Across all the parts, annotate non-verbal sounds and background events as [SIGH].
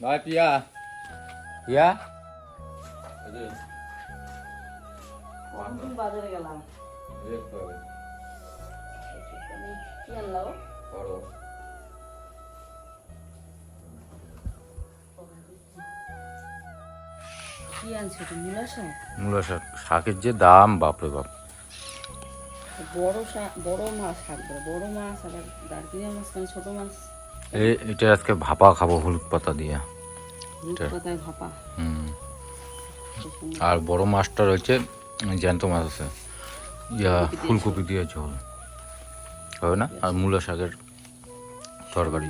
ভাই পিয়া পিয়া কতদিন বাজারে গেলাম কি আনলাম কি আনছো তুমি মূলা শাক শাকের যে দাম বাপরে বাপ বড় শাক বড় মাছ শাক বড় মাছ আবার দার্জিলিং মাছ ছোট মাছ এটা আজকে ভাপা খাব হলুদ পাতা দিয়ে। হুম। আর বড় মাছটা রয়েছে জ্যান্ত মাছ আছে। ইয়া ফুলকপি দিয়ে ঝোল হবে না? আর মূলা শাকের তরকারি।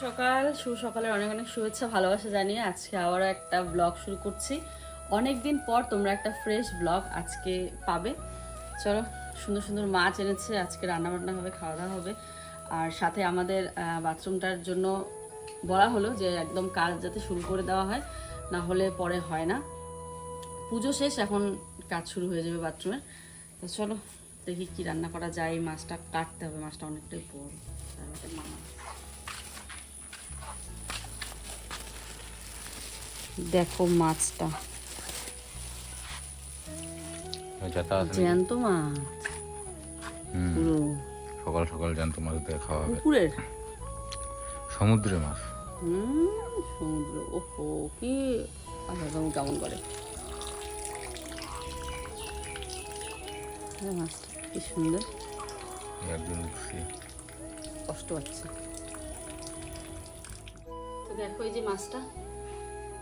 সকাল শুভ সকালের অনেক অনেক শুভেচ্ছা ভালোবাসা জানিয়ে আজকে আবারও একটা ব্লগ শুরু করছি। অনেক দিন পর তোমরা একটা ফ্রেশ ব্লগ আজকে পাবে। চলো সুন্দর সুন্দর মাছ এনেছে আজকে রান্না বান্না হবে খাওয়া দাওয়া হবে। আর সাথে আমাদের বাথরুমটার জন্য বলা হলো যে একদম কাজ যাতে শুরু করে দেওয়া হয় না হলে পরে হয় না। পুজো শেষ এখন কাজ শুরু হয়ে যাবে বাথরুমের তো চলো দেখি কি রান্না করা যায় এই মাছটা কাটতে হবে মাছটা অনেকটাই বড়। মধ্যে দেখো মাছটা। জ্যান্ত মাছ। পুরো সকাল সকাল জ্যান্ত মাছ দিয়ে খাওয়া হবে। পুকুরের? সমুদ্রের মাছ। হুম সমুদ্র। ওহো কি আলাদা কেমন করে? মাছটা কি সুন্দর। উঠছি কষ্ট তো দেখো এই যে মাছটা।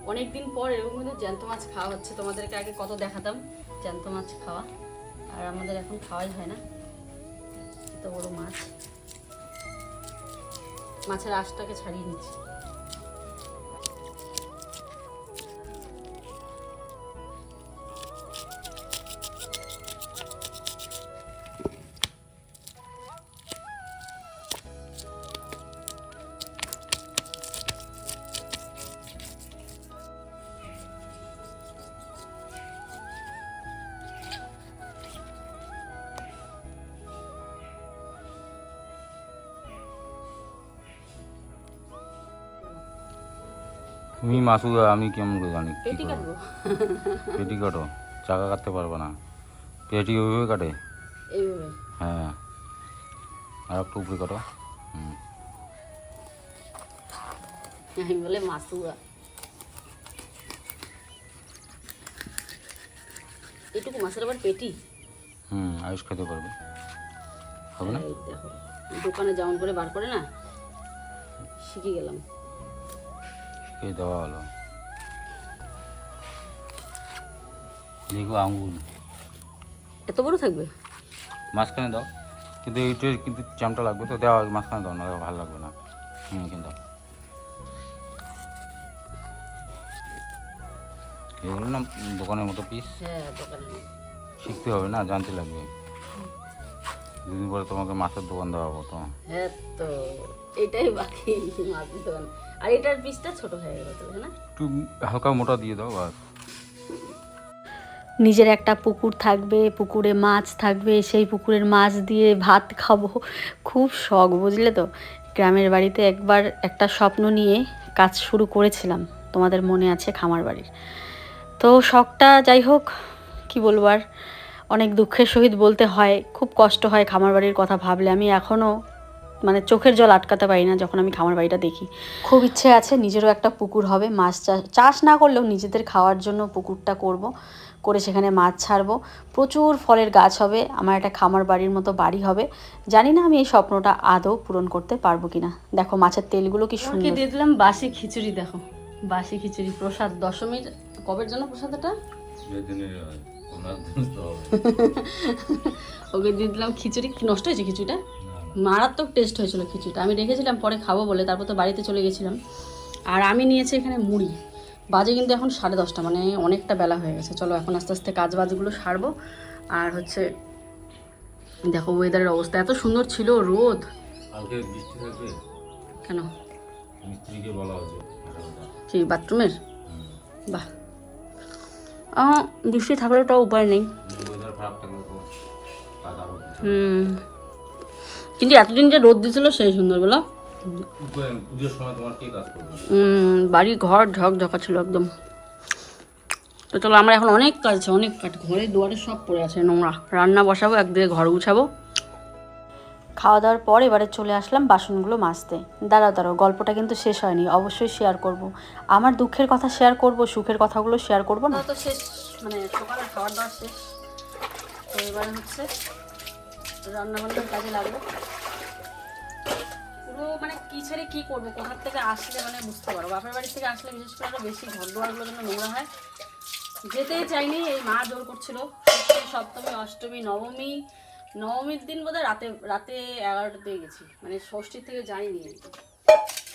অনেক দিন পর এরকম কিন্তু জ্যান্ত মাছ খাওয়া হচ্ছে। তোমাদেরকে আগে কত দেখাতাম। জ্যান্ত মাছ খাওয়া। আর আমাদের এখন খাওয়াই হয় না। বড় মাছ। মাছের আঁশটাকে ছাড়িয়ে নিচ্ছি। তুমি মাসুদা আমি কেমন করে জানি পেটি? কাটবো। পেটি কাটো চাকা কাটতে পারবে না। পেটি ওইভাবে কাটে? এইভাবে। হ্যাঁ। আর একটু উপরে কাটো। হুম। আমি বলে মাসুয়া এটুকু মাছের আবার পেটি? হুম আয়ুষ খেতে পারবে। হবে না? দোকানে যেমন করে বার করে না শিখে গেলাম। এই দেওয়া হলো? দেখো আঙ্গুল। এত বড় থাকবে? মাঝখানে দাও। কিন্তু এইটা কিন্তু চামটা লাগবে তো দেওয়া মাঝখানে দাও না ভালো লাগবে না। হুম কিন্তু এগুলো না দোকানের মতো পিস হ্যাঁ শিখতে হবে না জানতে লাগবে। দুদিন পরে তোমাকে মাছের দোকান দেওয়া হব তো। হ্যাঁ তো এটাই বাকি মাছের দোকান। আর এটার পিসটা ছোট হয়ে হ্যাঁ না? একটু হালকা মোটা দিয়ে দাও বাস নিজের একটা পুকুর থাকবে পুকুরে মাছ থাকবে সেই পুকুরের মাছ দিয়ে ভাত খাব। খুব শখ বুঝলে তো? গ্রামের বাড়িতে একবার একটা স্বপ্ন নিয়ে কাজ শুরু করেছিলাম তোমাদের মনে আছে খামার বাড়ির। তো শখটা যাই হোক কি বলব আর অনেক দুঃখের সহিত বলতে হয় খুব কষ্ট হয় খামার বাড়ির কথা ভাবলে। আমি এখনও মানে চোখের জল আটকাতে পারি না যখন আমি খামার বাড়িটা দেখি। খুব ইচ্ছে আছে নিজেরও একটা পুকুর হবে মাছ চাষ চাষ না করলেও নিজেদের খাওয়ার জন্য পুকুরটা করব করে সেখানে মাছ ছাড়বো। প্রচুর ফলের গাছ হবে আমার একটা খামার বাড়ির মতো বাড়ি হবে। জানি না আমি এই স্বপ্নটা আদৌ পূরণ করতে পারব কিনা। দেখো মাছের তেলগুলো কি সুন্দর। দিয়ে দিলাম বাসি খিচুড়ি দেখো। বাসি খিচুড়ি প্রসাদ দশমীর কবের জন্য প্রসাদ এটা? [LAUGHS] ওকে দিয়ে দিলাম খিচুড়ি নষ্ট হয়েছে খিচুড়িটা? মারাত্মক টেস্ট হয়েছিল খিচুড়িটা। আমি রেখেছিলাম পরে খাব বলে তারপর তো বাড়িতে চলে গেছিলাম। আর আমি নিয়েছি এখানে মুড়ি। বাজে কিন্তু এখন সাড়ে দশটা মানে অনেকটা বেলা হয়ে গেছে। চলো এখন আস্তে আস্তে কাজ বাজগুলো সারবো। আর হচ্ছে দেখো ওয়েদারের অবস্থা। এত সুন্দর ছিল রোদ। কেন? মিস্ত্রিকে বলা হয়েছে। কি বাথরুমের? বাহ। বৃষ্টি থাকলেও তাও উপায় নেই। হুম। কিন্তু এতদিন যে রোদ দিছিল সেই সুন্দর বলো পুজোর সময় তোমার কে কাজ করবে উম, বাড়ি ঘর ঝকঝকা ছিল একদম। তো চলো আমার এখন অনেক কাজ আছে অনেক কাজ। ঘরে দুয়ারে সব পড়ে আছে নোংরা। রান্না বসাবো একদিকে ঘর গুছাবো। খাওয়া দাওয়ার পর এবারে চলে আসলাম বাসনগুলো মাজতে। দাঁড়াও দাঁড়াও গল্পটা কিন্তু শেষ হয়নি অবশ্যই শেয়ার করব। আমার দুঃখের কথা শেয়ার করব সুখের কথাগুলো শেয়ার করব না? তো শেষ মানে সকালে খাওয়ার দাওয়ার শেষ। তো এবার হচ্ছে রান্না বান্নার কাজে লাগবে। পুরো মানে কি ছেড়ে কি করব, কোথার থেকে আসলে মানে বুঝতে পারো বাপের বাড়ি থেকে আসলে বিশেষ করে আরও বেশি ঘর দুয়ারগুলো যেন নোংরা হয়। যেতেই চাইনি, এই মা জোর করছিল। সপ্তমী, অষ্টমী, নবমী, নবমীর দিন বোধহয় রাতে রাতে এগারোটার দিকে গেছি। মানে ষষ্ঠীর থেকে যাইনি।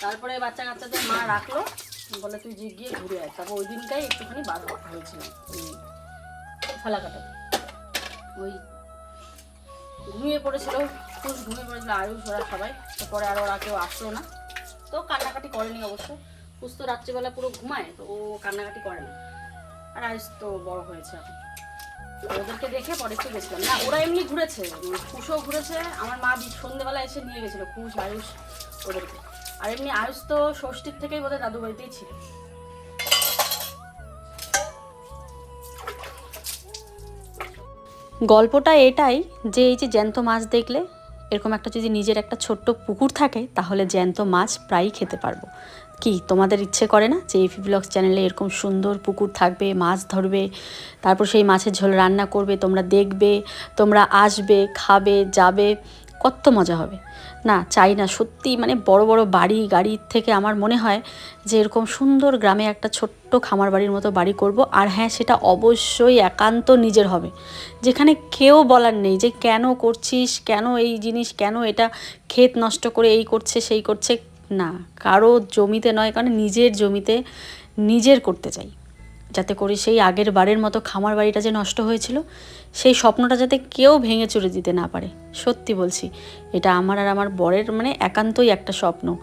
তারপরে বাচ্চা কাচ্চাদের মা রাখল। বলে, তুই যে গিয়ে ঘুরে আয়। তারপর ওই দিনটাই একটুখানি হওয়া হয়েছিল। ফালাকাটাতে ওই ঘুমিয়ে পড়েছিল খুব ঘুমিয়ে পড়েছিল, আয়ুষ, ওরা সবাই। তারপরে আর ওরা কেউ আসলো না। তো কান্নাকাটি করেনি অবশ্য। পুষ তো রাত্রিবেলা পুরো ঘুমায়, তো ও কান্নাকাটি করে না। আর আয়ুষ তো বড় হয়েছে ওদেরকে দেখে পরে একটু গেছিলাম। না, ওরা এমনি ঘুরেছে খুশও ঘুরেছে। আমার মা সন্ধ্যেবেলা এসে নিয়ে গেছিল, খুশ, আয়ুষ ওদেরকে। আর এমনি আয়ুষ তো ষষ্ঠীর থেকেই বোধহয় দাদু বাড়িতেই ছিল। গল্পটা এটাই যে এই যে জ্যান্ত মাছ দেখলে এরকম একটা যদি নিজের একটা ছোট্ট পুকুর থাকে, তাহলে জ্যান্ত মাছ প্রায়ই খেতে পারব। কি তোমাদের ইচ্ছে করে না যে এফি ব্লগস চ্যানেলে এরকম সুন্দর পুকুর থাকবে, মাছ ধরবে, তারপর সেই মাছের ঝোল রান্না করবে, তোমরা দেখবে, তোমরা আসবে, খাবে, যাবে কত মজা হবে। না, চাই না। সত্যি মানে বড় বড় বাড়ি গাড়ির থেকে আমার মনে হয় যে এরকম সুন্দর গ্রামে একটা ছোট্ট খামার বাড়ির মতো বাড়ি করব। আর হ্যাঁ সেটা অবশ্যই একান্ত নিজের হবে। যেখানে কেউ বলার নেই যে কেন করছিস, কেন এই জিনিস, কেন এটা ক্ষেত নষ্ট করে এই করছে, সেই করছে। না, কারও জমিতে নয়, কারণ নিজের জমিতে নিজের করতে চাই। যাতে করে সেই আগের বারের মতো খামার বাড়িটা যে নষ্ট হয়েছিল সেই স্বপ্নটা যাতে কেউ ভেঙে চুরে দিতে না পারে। সত্যি বলছি, এটা আমার আর আমার বরের মানে একান্তই একটা স্বপ্ন।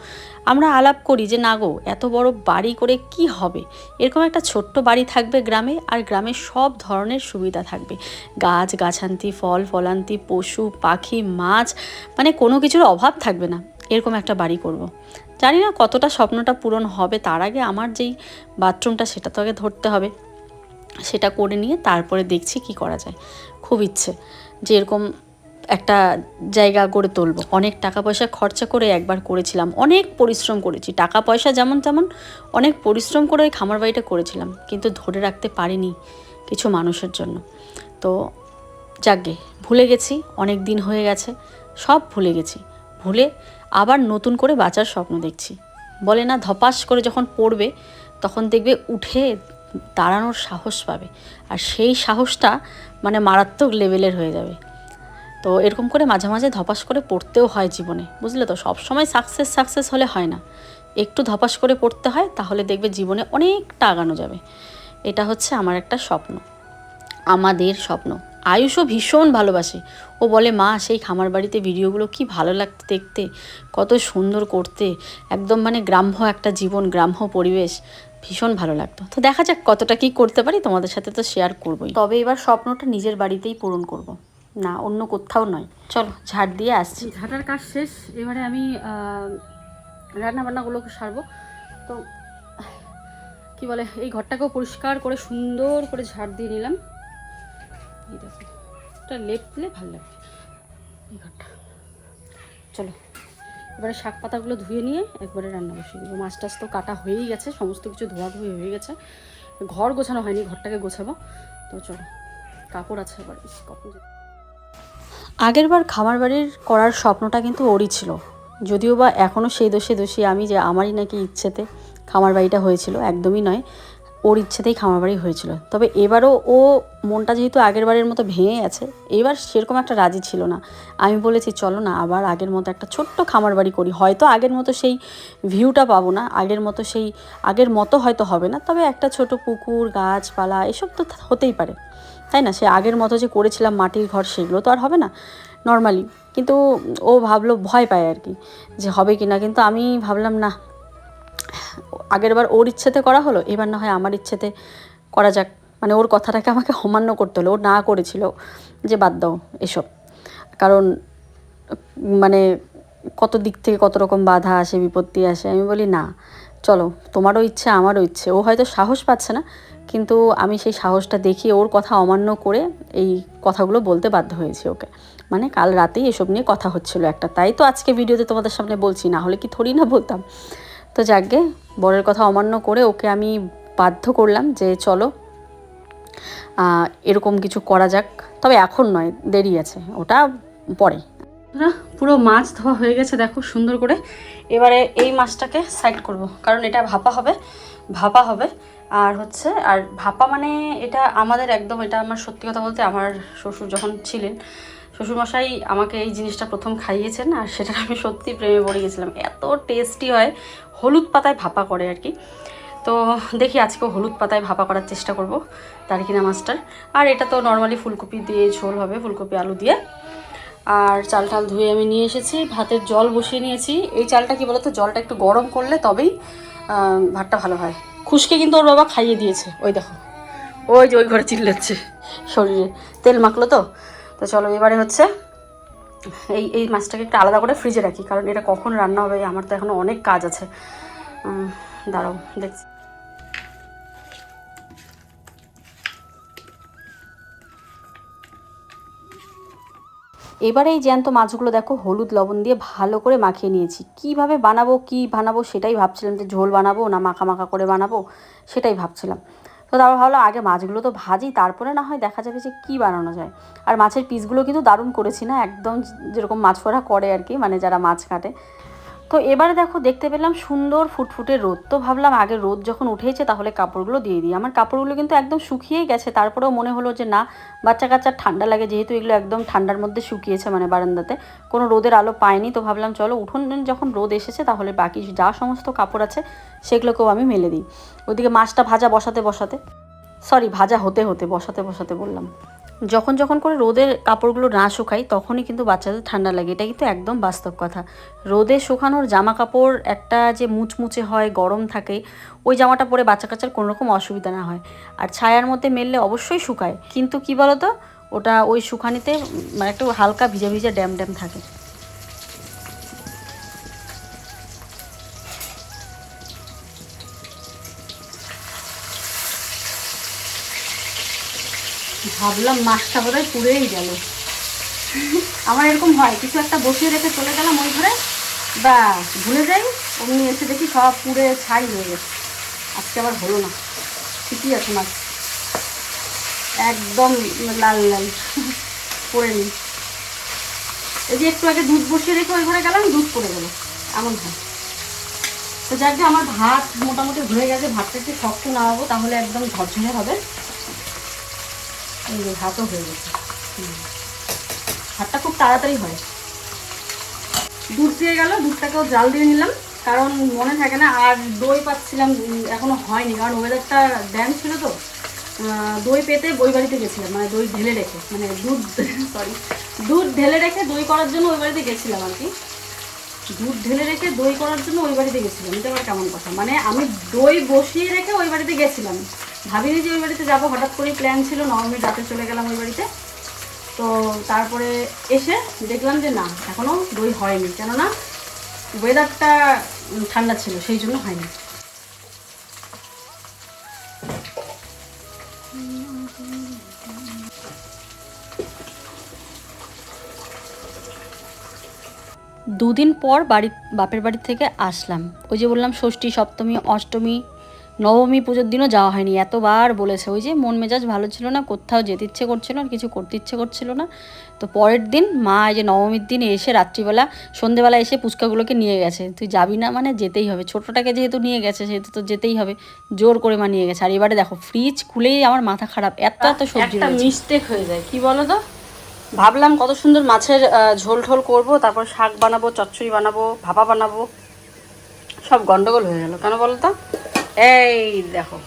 আমরা আলাপ করি যে, না গো, এত বড় বাড়ি করে কি হবে? এরকম একটা ছোট্ট বাড়ি থাকবে গ্রামে, আর গ্রামে সব ধরনের সুবিধা থাকবে। গাছ, গাছান্তি, ফল, ফলান্তি, পশু, পাখি, মাছ মানে কোনো কিছুর অভাব থাকবে না। এরকম একটা বাড়ি করব। জানি না কতটা স্বপ্নটা পূরণ হবে, তার আগে আমার যেই বাথরুমটা সেটা তো আগে ধরতে হবে। সেটা করে নিয়ে তারপরে দেখছি কি করা যায়। খুব ইচ্ছে যে এরকম একটা জায়গা গড়ে তুলবো। অনেক টাকা পয়সা খরচা করে একবার করেছিলাম। অনেক পরিশ্রম করেছি। টাকা পয়সা যেমন তেমন অনেক পরিশ্রম করে ওই খামার বাড়িটা করেছিলাম। কিন্তু ধরে রাখতে পারিনি কিছু মানুষের জন্য। তো যাকগে, ভুলে গেছি, অনেক দিন হয়ে গেছে, সব ভুলে গেছি। ভুলে আবার নতুন করে বাঁচার স্বপ্ন দেখছি। বলে না ধপাস করে যখন পড়বে, তখন দেখবে উঠে দাঁড়ানোর সাহস পাবে। আর সেই সাহসটা মানে মারাত্মক লেভেলের হয়ে যাবে। তো এরকম করে মাঝে মাঝে ধপাস করে পড়তেও হয় জীবনে, বুঝলে তো? সব সময় সাকসেস সাকসেস হলে হয় না। একটু ধপাস করে পড়তে হয়, তাহলে দেখবে জীবনে অনেকটা আগানো যাবে। এটা হচ্ছে আমার একটা স্বপ্ন। আমাদের স্বপ্ন। আয়ুষও ভীষণ ভালোবাসে। ও বলে, মা, সেই খামার বাড়িতে ভিডিওগুলো কি ভালো লাগতো দেখতে, কত সুন্দর করতে। একদম মানে গ্রাম্য একটা জীবন, গ্রাম্য পরিবেশ। ভীষণ ভালো লাগতো। তো দেখা যাক কতটা কি করতে পারি তোমাদের সাথে তো শেয়ার করবোই। তবে এবার স্বপ্নটা নিজের বাড়িতেই পূরণ করব। না অন্য কোথাও নয়। চলো ঝাড় দিয়ে আসছি। ঝাঁটার কাজ শেষ এবারে আমি রান্না বান্নাগুলোকে সারবো। তো কি বলে এই ঘরটাকেও পরিষ্কার করে সুন্দর করে ঝাড় দিয়ে নিলাম। এই দেখো এটা লেপলে ভালো লাগবে এই ঘরটা। চলো। এবারে শাক পাতাগুলো ধুয়ে নিয়ে একবারে রান্না বসিয়ে দেবো। মাছ টাছ তো কাটা হয়েই গেছে, সমস্ত কিছু ধোয়াধুয়ি হয়ে গেছে। ঘর গোছানো হয়নি, ঘরটাকে গোছাবো। তো চলো, কাপড় আছে এবার কাপড় আগেরবার খামার বাড়ির করার স্বপ্নটা কিন্তু ওরই ছিল। যদিও বা এখনও সেই দোষে দোষী আমি যে আমারই নাকি ইচ্ছেতে খামার বাড়িটা হয়েছিল, একদমই নয়। ওর ইচ্ছেতেই খামার বাড়ি হয়েছিল। তবে এবারও ও মনটা যেহেতু আগের বারের মতো ভেঙে গেছে, এবার সেরকম একটা রাজি ছিল না। আমি বলেছি, চলো না, আবার আগের মতো একটা ছোট্ট খামার বাড়ি করি। হয়তো আগের মতো সেই ভিউটা পাবো না, আগের মতো সেই, আগের মতো হয়তো হবে না, তবে একটা ছোট পুকুর, গাছপালা, এসব তো হতেই পারে। তাই না? সে আগের মতো যে করেছিলাম মাটির ঘর, সেগুলো তো আর হবে না নর্মালি কিন্তু ও ভাবলো, ভয় পায় আর কি, যে হবে কি না কিন্তু আমি ভাবলাম, না আগের বার ওর ইচ্ছেতে করা হলো, এবার না হয় আমার ইচ্ছেতে করা যাক। মানে ওর কথাটাকে আমাকে অমান্য করতে হলো, ও না করেছিল যে বাদ দাও এসব। কারণ মানে কত দিক থেকে কত রকম বাধা আসে, বিপত্তি আসে, আমি বলি না। চলো, তোমারও ইচ্ছে, আমারও ইচ্ছে। ও হয়তো সাহস পাচ্ছে না, কিন্তু আমি সেই সাহসটা দেখিয়ে ওর কথা অমান্য করে এই কথাগুলো বলতে বাধ্য হয়েছি ওকে। মানে কাল রাতেই এসব নিয়ে কথা হচ্ছিল একটা। তাই তো আজকে ভিডিওতে তোমাদের সামনে বলছি, না হলে কি থরি না বলতাম। তো যাকগে বরের কথা অমান্য করে ওকে আমি বাধ্য করলাম যে চলো এরকম কিছু করা যাক। তবে এখন নয়, দেরি আছে, ওটা পরে। পুরো মাছ ধোয়া হয়ে গেছে, দেখো সুন্দর করে। এবারে এই মাছটাকে সাইড করব, কারণ এটা ভাপা হবে ভাপা হবে। আর হচ্ছে, আর ভাপা মানে এটা আমাদের একদম, এটা আমার সত্যি কথা বলতে আমার শ্বশুর যখন ছিলেন শ্বশুরমশাই আমাকে এই জিনিসটা প্রথম খাইয়েছেন আর সেটা আমি সত্যি প্রেমে পড়ে গেছিলাম। এত টেস্টি হয়, হলুদ পাতায় ভাপা করে আর কি। তো দেখি আজকে হলুদ পাতায় ভাপা করার চেষ্টা করব তারিকিনা মাছটার আর এটা তো নর্মালি ফুলকপি দিয়ে ঝোল হবে, ফুলকপি আলু দিয়ে। আর চাল টাল ধুয়ে আমি নিয়ে এসেছি, ভাতের জল বসিয়ে নিয়েছি। এই চালটা কি বলতো, জলটা একটু গরম করলে তবেই ভাতটা ভালো হয়। খুশকে কিন্তু ওর বাবা খাইয়ে দিয়েছে, ওই দেখো। ওই যে ওই ঘরে চিল্লাচ্ছে শরীরে। তেল মাখলো তো? তো চলো এবারে হচ্ছে এই এই মাছটাকে একটু আলাদা করে ফ্রিজে রাখি, কারণ এটা কখন রান্না হবে আমার তো এখনও অনেক কাজ আছে। দাঁড়াও, দেখছি। এবারে এই জ্যান্ত মাছগুলো দেখো, হলুদ লবণ দিয়ে ভালো করে মাখিয়ে নিয়েছি। কীভাবে বানাবো, কি বানাবো সেটাই ভাবছিলাম যে ঝোল বানাবো না মাখা মাখা করে বানাবো সেটাই ভাবছিলাম। তো তারপর ভাবলো আগে মাছগুলো তো ভাজি, তারপরে না হয় দেখা যাবে যে কী বানানো যায়। আর মাছের পিসগুলো কিন্তু দারুণ করেছি না, একদম যেরকম মাছ ফোড়া করে আর কি মানে যারা মাছ কাটে। তো এবারে দেখো দেখতে পেলাম সুন্দর ফুটফুটে রোদ। তো ভাবলাম আগে রোদ যখন উঠেছে তাহলে কাপড়গুলো দিয়ে দিই। আমার কাপড়গুলো কিন্তু একদম শুকিয়েই গেছে। তারপরেও মনে হলো যে না বাচ্চা কাচ্চার ঠান্ডা লাগে যেহেতু এগুলো একদম ঠান্ডার মধ্যে শুকিয়েছে মানে বারান্দাতে। কোনো রোদের আলো পায়নি তো ভাবলাম চলো উঠোন যখন রোদ এসেছে তাহলে বাকি যা সমস্ত কাপড় আছে সেগুলোকেও আমি মেলে দিই। ওইদিকে মাছটা ভাজা বসাতে বসাতে সরি ভাজা হতে হতে বসাতে বসাতে বললাম। যখন যখন করে রোদের কাপড়গুলো না শুকাই, তখনই কিন্তু বাচ্চাদের ঠান্ডা লাগে। এটা কিন্তু একদম বাস্তব কথা। রোদে শুকানোর জামা কাপড় একটা যে মুচমুচে হয়, গরম থাকে, ওই জামাটা পরে বাচ্চা কাচ্চার কোনো রকম অসুবিধা না হয়। আর ছায়ার মধ্যে মেললে অবশ্যই শুকায়। কিন্তু কি বলতো? ওটা ওই শুকানিতে মানে একটু হালকা ভিজা ভিজা ড্যাম ড্যাম থাকে। ভাবলাম মাছটা বোধহয় পুড়েই গেল। আমার এরকম হয়, কিছু একটা বসিয়ে রেখে চলে গেলাম ওই ঘরে। বা ভুলে যাই, অমনি এসে দেখি সব পুড়ে ছাই হয়ে গেছে। আজকে আবার হলো না, ঠিকই আছে মাছ। একদম লাল লাল, পড়ে নি। এই যে একটু আগে দুধ বসিয়ে রেখে ওই ঘরে গেলাম, দুধ পড়ে গেল। এমন হয়। তো যাক আমার ভাত মোটামুটি হয়ে গেছে, ভাতটা একটু শক্ত নামাবো তাহলে একদম ঝরঝরে হবে। ভাতও হয়ে গেছে। ভাতটা খুব তাড়াতাড়ি হয়। দুধ দিয়ে গেল দুধটাকেও জাল দিয়ে নিলাম কারণ মনে থাকে না আর দই পাচ্ছিলাম উম, এখনও হয়নি কারণ ওয়েদারটা ড্যাম ছিল তো দই পেতে বই বাড়িতে গেছিলাম মানে দই ঢেলে রেখে মানে দুধ [LAUGHS] সরি দুধ ঢেলে রেখে দই করার জন্য ওই বাড়িতে গেছিলাম আর কি। দুধ ঢেলে রেখে দই করার জন্য ওই বাড়িতে গেছিলাম এটা আবার কেমন কথা? মানে আমি দই বসিয়ে রেখে ওই বাড়িতে গেছিলাম। ভাবিনি যে ওই বাড়িতে যাব, হঠাৎ করেই প্ল্যান ছিল, নবমীর রাতে চলে গেলাম ওই বাড়িতে। তো তারপরে এসে দেখলাম যে না এখনও দই হয়নি। কেননা ওয়েদারটা ঠান্ডা ছিল, সেই জন্য হয়নি। দুদিন পর বাড়ি, বাপের বাড়ি থেকে আসলাম। ওই যে বললাম, ষষ্ঠী, সপ্তমী, অষ্টমী নবমী পুজোর দিনও যাওয়া হয়নি। এতবার বলেছে ওই যে মন মেজাজ ভালো ছিল না কোথাও যেতে ইচ্ছে করছিল না কিছু করতে ইচ্ছে করছিল না। তো পরের দিন মা এই যে নবমীর দিন এসে রাত্রিবেলা সন্ধেবেলা এসে পুচকাগুলোকে নিয়ে গেছে। তুই যাবি না মানে যেতেই হবে। ছোটোটাকে যেহেতু নিয়ে গেছে সেহেতু তো যেতেই হবে। জোর করে মা নিয়ে গেছে। আর এবারে দেখো ফ্রিজ খুলেই আমার মাথা খারাপ। এত এত সবজি মিস্টেক হয়ে যায়। কি বলো তো ভাবলাম কত সুন্দর মাছের ঝোল ঠোল করব তারপর শাক বানাবো চচ্চড়ি বানাবো ভাপা বানাবো। সব গন্ডগোল হয়ে গেল। কেন বলো তো এই দেখো।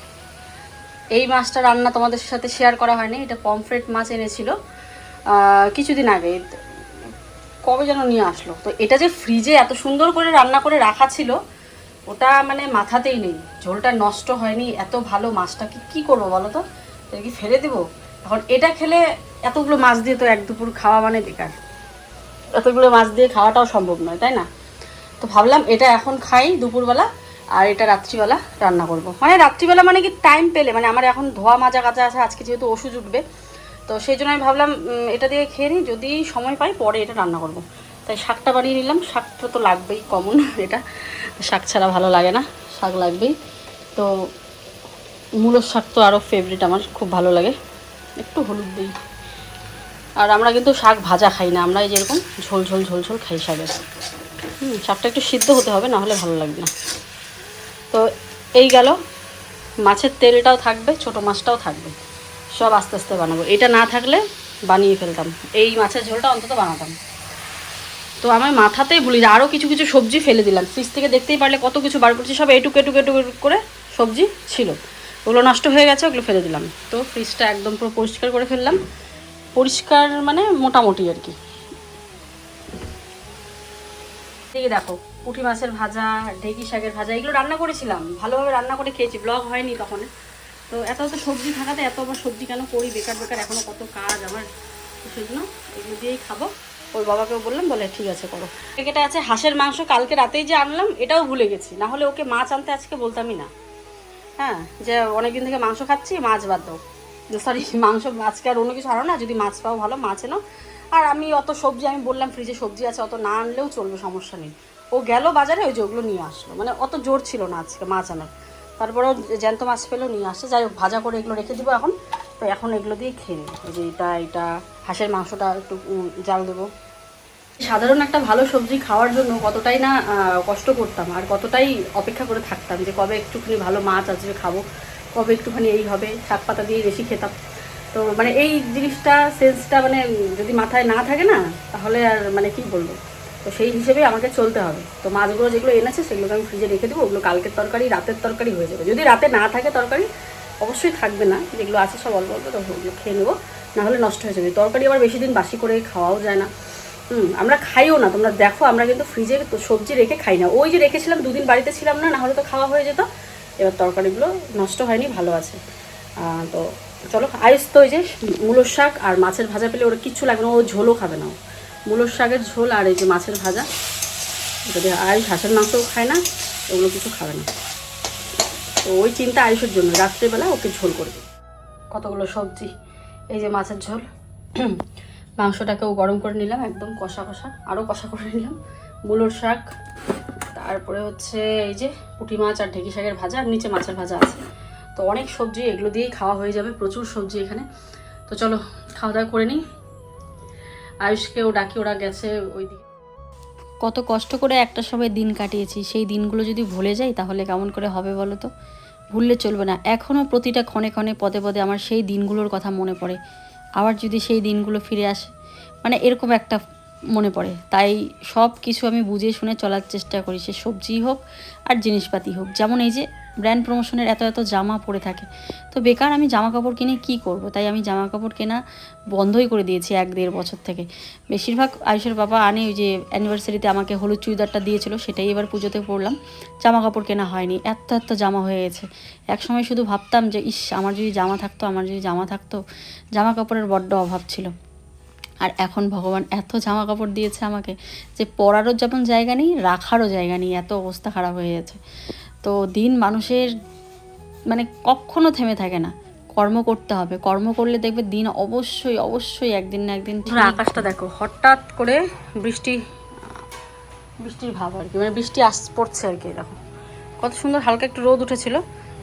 এই মাছটা রান্না তোমাদের সাথে শেয়ার করা হয়নি, এটা পমফ্রেট মাছ এনেছিল কিছুদিন আগে। কবে যেন নিয়ে আসলো। তো এটা যে ফ্রিজে এত সুন্দর করে রান্না করে রাখা ছিল, ওটা মানে মাথাতেই নেই। ঝোলটা নষ্ট হয়নি, এত ভালো মাছটা কি কী করব বলো তো? এটা কি ফেলে দেবো? এখন এটা খেলে এতগুলো মাছ দিয়ে তো এক দুপুর খাওয়া মানে বেকার। এতগুলো মাছ দিয়ে খাওয়াটাও সম্ভব নয়, তাই না? তো ভাবলাম এটা এখন খাই দুপুরবেলা। আর এটা রাত্রিবেলা রান্না করব। মানে রাত্রিবেলা মানে কি টাইম পেলে মানে আমার এখন ধোয়া মাজা কাজা আছে, আজকে যেহেতু ওষুধ উঠবে, তো সেই জন্য আমি ভাবলাম এটা দিয়ে খেয়ে নিই, যদি সময় পাই পরে এটা রান্না করব। তাই শাকটা বানিয়ে নিলাম, শাকটা তো লাগবেই কমন [LAUGHS] এটা শাক ছাড়া ভালো লাগে না, শাক লাগবেই। তো মূলোর শাক তো আরও ফেভারিট আমার, খুব ভালো লাগে, একটু হলুদ দিই। আর আমরা কিন্তু শাক ভাজা খাই না আমরা এই যেরকম ঝোল ঝোল ঝোল ঝোল খাই শাকের। হুম, শাকটা একটু সিদ্ধ হতে হবে, না হলে ভালো লাগবে না। তো এই গেল। মাছের তেলটাও থাকবে, ছোট মাছটাও থাকবে। সব আস্তে আস্তে বানাবো। এটা না থাকলে বানিয়ে ফেলতাম। এই মাছের ঝোলটা অন্তত বানাতাম। তো আমার মাথাতেই ভুলি আরও কিছু কিছু সবজি ফেলে দিলাম। ফ্রিজ থেকে দেখতেই পারলে কত কিছু বার করছি। সব এটুকু এটুকু এটুকু করে সবজি ছিল। ওগুলো নষ্ট হয়ে গেছে, ওগুলো ফেলে দিলাম। তো ফ্রিজটা একদম পুরো পরিষ্কার করে ফেললাম। পরিষ্কার মানে মোটামুটি আর কি। দিকে দেখো, পুঁটি মাছের ভাজা, ঢেকি শাকের ভাজা, এগুলো রান্না করেছিলাম। ভালোভাবে রান্না করে খেয়েছি ব্লগ হয়নি তখন। তো এত এত সবজি থাকাতে এত আবার সবজি কেন করি? বেকার বেকার এখনও কত কাজ আমার। তো সেজন্য এগুলো দিয়েই খাব। ওর বাবাকেও বললাম, বলে, ঠিক আছে, করো। এটা আছে হাঁসের মাংস, কালকে রাতেই যে আনলাম, এটাও ভুলে গেছি। না হলে ওকে মাছ আনতে আজকে বলতামই না। হ্যাঁ যে অনেকদিন থেকে মাংস খাচ্ছি, মাছ বাদ দাও। সরি মাংস আজকে আর অন্য কিছু আনো না? যদি মাছ পাও ভালো, মাছ এনো। আর আমি অত সবজি, আমি বললাম ফ্রিজে সবজি আছে, অত না আনলেও চলবে, সমস্যা নেই। ও গেল বাজারে, ওই যে ওগুলো নিয়ে আসলো। মানে অত জোর ছিল না আজকে মাছ আনার। তারপরেও জ্যান্ত মাছ পেলেও নিয়ে আসছে যাই হোক, ভাজা করে এগুলো রেখে দেবো এখন। তো এখন এগুলো দিয়ে খেয়ে নেব যে এটা এটা, হাঁসের মাংসটা একটু জাল দেবো। সাধারণ একটা ভালো সবজি খাওয়ার জন্য কতটাই না কষ্ট করতাম। আর কতটাই অপেক্ষা করে থাকতাম যে কবে একটুখানি ভালো মাছ আসবে খাব, কবে একটুখানি এই হবে, শাক পাতা দিয়ে বেশি খেতাম। তো মানে এই জিনিসটা, সেন্সটা মানে যদি মাথায় না থাকে না, তাহলে আর মানে কি বলব? তো সেই হিসেবেই আমাকে চলতে হবে। তো মাছগুলো যেগুলো এনেছে, সেগুলোকে আমি ফ্রিজে রেখে দেবো। ওগুলো কালকের তরকারি, রাতের তরকারি হয়ে যাবে। যদি রাতে না থাকে তরকারি, অবশ্যই থাকবে না। যেগুলো আছে সব অল্প অল্প, তো ওগুলো খেয়ে নেব। না হলে নষ্ট হয়ে যাবে। তরকারি আবার বেশি দিন বাসি করে খাওয়াও যায় না। হুম, আমরা খাইও না। তোমরা দেখো, আমরা কিন্তু ফ্রিজে সবজি রেখে খাই না। ওই যে রেখেছিলাম, দুদিন বাড়িতে ছিলাম না, নাহলে তো খাওয়া হয়ে যেত। এবার তরকারিগুলো নষ্ট হয়নি, ভালো আছে। তো চলো, আইস তো ওই যে মূলোর শাক আর মাছের ভাজা পেলে ওরা কিচ্ছু লাগবে না, ও ঝোলও খাবে না। মূলোর শাকের ঝোল আর এই যে মাছের ভাজা যদি আয়ুষ হাঁসের মাংসও খায় না, ওগুলো কিছু খাবে না। তো ওই চিন্তা আয়ুষের জন্য, রাত্রেবেলা ওকে ঝোল করবে কতগুলো সবজি, এই যে মাছের ঝোল মাংসটাকেও গরম করে নিলাম, একদম কষা কষা, আরও কষা করে নিলাম। মূলোর শাক, তারপরে হচ্ছে এই যে পুঁটি মাছ আর ঢেকি শাকের ভাজা, আর নিচে মাছের ভাজা আছে। তো অনেক সবজি এগুলো দিয়েই খাওয়া হয়ে যাবে, প্রচুর সবজি এখানে। তো চলো খাওয়া দাওয়া করে নিই। আয়ুষকেও ডাকি, ওরা গেছে ওইদিকে। কত কষ্ট করে একটা সময় দিন কাটিয়েছি, সেই দিনগুলো যদি ভুলে যাই তাহলে কেমন করে হবে বলো তো? ভুললে চলবে না এখনও প্রতিটা ক্ষণে ক্ষণে, পদে পদে আমার সেই দিনগুলোর কথা মনে পড়ে। আবার যদি সেই দিনগুলো ফিরে আসে মানে এরকম একটা মনে পড়ে। তাই সব কিছু আমি বুঝে শুনে চলার চেষ্টা করি, সে সবজি হোক আর জিনিসপাতি হোক। যেমন এই যে ব্র্যান্ড প্রমোশনের এত এত জামা পরে থাকে। তো বেকার আমি জামা কাপড় কিনে কি করব? তাই আমি জামা কাপড় কেনা বন্ধই করে দিয়েছি এক দেড় বছর থেকে। বেশিরভাগ আয়ুষের বাবা আনে ওই যে অ্যানিভার্সারিতে আমাকে হলুদ চুড়িদারটা দিয়েছিল, সেটাই এবার পুজোতে পরলাম। জামা কাপড় কেনা হয়নি, এত এত জামা হয়ে গেছে। এক সময় শুধু ভাবতাম যে, ইস, আমার যদি জামা থাকতো, আমার যদি জামা থাকতো জামা কাপড়ের বড্ড অভাব ছিল। আর এখন ভগবান এত জামা কাপড় দিয়েছে আমাকে যে পরারও যেমন জায়গা নেই, রাখারও জায়গা নেই, এত অবস্থা খারাপ হয়ে গেছে। তো দিন মানুষের মানে কখনো থেমে থাকে না। কর্ম করতে হবে। কর্ম করলে দেখবে দিন অবশ্যই অবশ্যই একদিন না একদিন আকাশটা দেখো। হঠাৎ করে বৃষ্টি বৃষ্টির ভাব আর কি মানে বৃষ্টি আস পড়ছে আর কি দেখো। কত সুন্দর হালকা একটু রোদ উঠেছিল।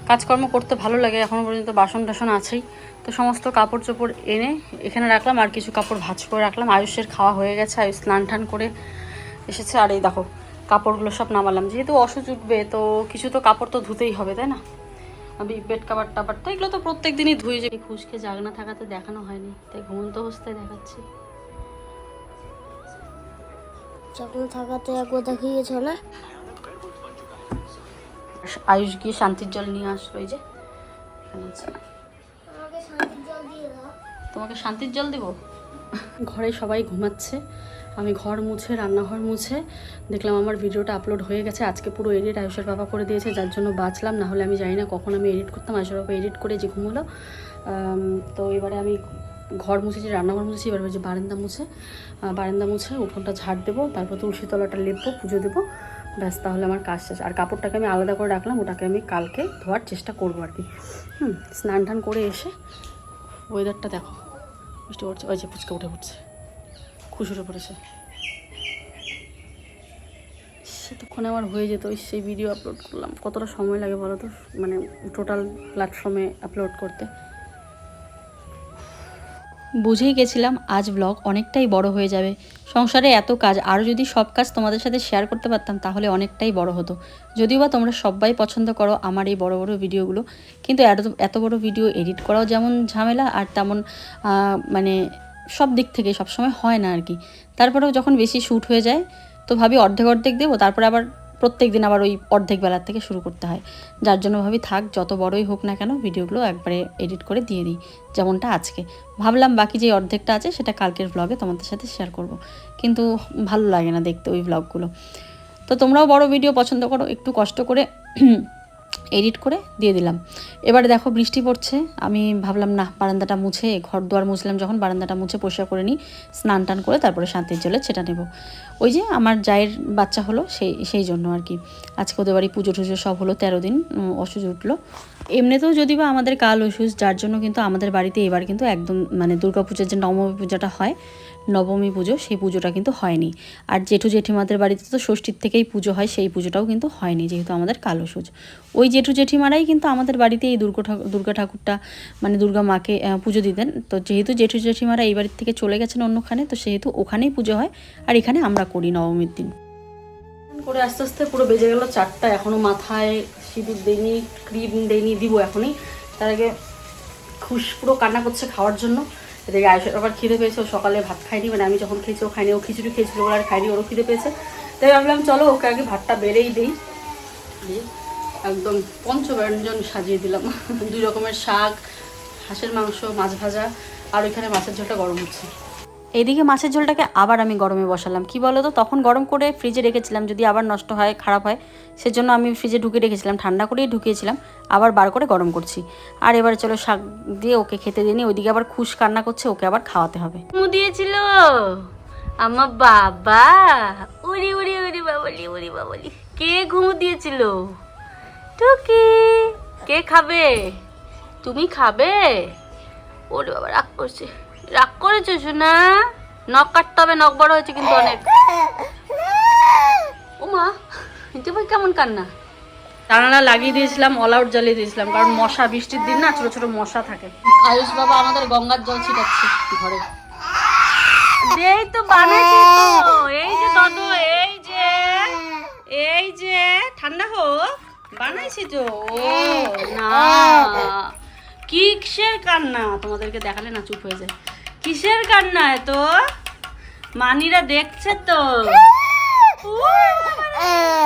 কাজকর্ম করতে ভালো লাগে এখনও পর্যন্ত বাসন টাসন আছেই। তো সমস্ত কাপড় চোপড় এনে এখানে রাখলাম আর কিছু কাপড় ভাজ করে রাখলাম। আয়ুষের খাওয়া হয়ে গেছে আয়ুষ স্নান টান করে এসেছে। আর এই দেখো কাপড়গুলো সব নামালাম। যেহেতু অসুচ উঠবে তো কিছু তো কাপড় তো ধুতেই হবে তাই না? আমি বেড কাবার টাবার তো এগুলো তো প্রত্যেক দিনই ধুই যে খুশকে জাগনা থাকাতে দেখানো হয়নি। তাই ঘুমন্ত অবস্থায় দেখাচ্ছি। যখন থাকাতে একবার দেখিয়েছ না? আয়ুষ গিয়ে শান্তির জল নিয়ে আসলো এই যে। তোমাকে শান্তির জল দেব? ঘরে সবাই ঘুমাচ্ছে। আমি ঘর মুছে, রান্নাঘর মুছে, দেখলাম আমার ভিডিওটা আপলোড হয়ে গেছে, আজকে পুরো এডিট আয়ুষের বাবা করে দিয়েছে, যার জন্য বাঁচলাম না হলে আমি জানি না কখন আমি এডিট করতাম, আয়ুষের বাবা এডিট করে যে ঘুমোলো। তো এবারে আমি ঘর মুছেছি, রান্নাঘর মুছেছি, এবার যে বারান্দা মুছে। বারান্দা মুছে, উঠোনটা ঝাড় দেবো, তারপর তুলসী তলাটা লেপবো, পুজো দেবো। ব্যাস, তাহলে আমার কাজ শেষ। আর কাপড়টাকে আমি আলাদা করে রাখলাম, ওটাকে আমি কালকে ধোয়ার চেষ্টা করব আর কি। হুম স্নান টান করে এসে ওয়েদারটা দেখো। বৃষ্টি পড়ছে, ওই যে ফুচকা উঠে পড়ছে। খুশুরে পড়েছে। সেতক্ষণে আমার হয়ে যেত সেই ভিডিও আপলোড করলাম। কতটা সময় লাগে বলো তো? মানে টোটাল প্ল্যাটফর্মে আপলোড করতে। বুঝেই গেছিলাম আজ ব্লগ অনেকটাই বড় হয়ে যাবে। সংসারে এত কাজ আরও যদি সব কাজ তোমাদের সাথে শেয়ার করতে পারতাম, তাহলে অনেকটাই বড় হতো। যদিও বা তোমরা সবাই পছন্দ করো আমার এই বড় বড় ভিডিওগুলো কিন্তু এত এত বড় ভিডিও এডিট করাও যেমন ঝামেলা, আর তেমন মানে সব দিক থেকে সবসময় হয় না আর কি। তারপরেও যখন বেশি শ্যুট হয়ে যায়, তো ভাবি অর্ধেক অর্ধেক দেবো, তারপরে আবার প্রত্যেক দিন আবার ওই অর্ধেক বেলার থেকে শুরু করতে হয়। যার জন্য ভাবি থাক, যত বড়ই হোক না কেন ভিডিওগুলো একবারে এডিট করে দিয়ে দিই, যেমনটা আজকে। ভাবলাম বাকি যে অর্ধেকটা আছে, সেটা কালকের ব্লগে তোমাদের সাথে শেয়ার করব। কিন্তু ভালো লাগে না দেখতে ওই ব্লগগুলো তো তোমরাও বড় ভিডিও পছন্দ করো, একটু কষ্ট করে এডিট করে দিয়ে দিলাম। এবারে দেখো বৃষ্টি পড়ছে, আমি ভাবলাম না বারান্দাটা মুছে, ঘর দুয়ার মুছলাম। যখন বারান্দাটা মুছে পরিষ্কার করে নিই, স্নান টান করে তারপরে শান্তির জলে ছেটা নেব। ওই যে আমার জায়ের বাচ্চা হলো, সেই সেই জন্য আর কি। আজকে ওদের বাড়ি পুজো টুজো সব হলো, তেরো দিন অসুজ উঠল। এমনিতেও যদি বা আমাদের কাল অসুজ, যার জন্য কিন্তু আমাদের বাড়িতে এবার কিন্তু একদম মানে দুর্গাপূজার যে নবমী পূজাটা হয় নবমী পুজো, সেই পুজোটা কিন্তু হয়নি। আর জেঠু জেঠিমাদের বাড়িতে তো ষষ্ঠীর থেকেই পুজো হয়, সেই পুজোটাও কিন্তু হয়নি যেহেতু আমাদের কালো সুজ ওই জেঠু জেঠিমারাই কিন্তু আমাদের বাড়িতে এই দুর্গা ঠাকুর দুর্গা ঠাকুরটা মানে দুর্গা মাকে পুজো দিতেন। তো যেহেতু জেঠু জেঠিমারা এই বাড়ির থেকে চলে গেছেন অন্যখানে, তো সেহেতু ওখানেই পুজো হয়। আর এখানে আমরা করি নবমীর দিন। করে আস্তে আস্তে পুরো বেজে গেল চারটা, এখনও মাথায় সিঁদুর দেয়নি ক্রিম দেয়নি দিব এখনই। তার আগে খুশ, পুরো কান্না করছে খাওয়ার জন্য। এদিকে আয়ুষের আবার খিদে পেয়েছে, ও সকালে ভাত খাইনি মানে আমি যখন খেয়েছি ও খাইনি ও খিচুড়ি খেয়েছিল, ওর আর খাইনি ওরও খিদে পেয়েছে। তাই ভাবলাম, চলো ওকে আগে ভাতটা বেড়েই দিই। একদম একদম পঞ্চব্যঞ্জন সাজিয়ে দিলাম। [LAUGHS] দুই রকমের শাক, হাঁসের মাংস, মাছ ভাজা, আর ওইখানে মাছের ঝোলটা গরম হচ্ছে। এদিকে মাছের ঝোলটাকে আবার আমি গরমে বসালাম। কি বলো তো তখন গরম করে ফ্রিজে রেখেছিলাম, যদি আবার নষ্ট হয়, খারাপ হয়, সেজন্য আমি ফ্রিজে ঢুকে রেখেছিলাম, ঠান্ডা করেই ঢুকিয়েছিলাম, আবার বার করে গরম করছি। আর এবারে চলো শাক দিয়ে ওকে খেতে দিইনি ওইদিকে আবার খুশ কান্না করছে, ওকে আবার খাওয়াতে হবে। দিয়েছিল। আমার বাবা। উড়ি উড়ি উড়ি, বাবলি উড়ি, বাবলি। কে ঘুমু দিয়েছিল? টুকি। কে খাবে? তুমি খাবে? ওরে বাবা রাগ করছে। রাগ করেছ শোনা নখ কাটতে হবে নখ বড় হয়েছে কিন্তু অনেক। ও মা এটা ভাই কেমন কান্না? জানালা লাগিয়ে দিয়েছিলাম অল আউট জ্বালিয়ে দিয়েছিলাম কারণ মশা বৃষ্টির দিন না ছোট ছোট মশা থাকে। আয়ুষ বাবা আমাদের গঙ্গার জল ছিটাচ্ছে ঘরে। এই তো বানাইছি তো এই যে দাদু এই যে এই যে ঠান্ডা হোক বানাইছি তো ও না। কিসের কান্না? তোমাদেরকে দেখালে না চুপ হয়ে যায়। কিসের কান্না এত? মানিরা দেখছে তো। [LAUGHS]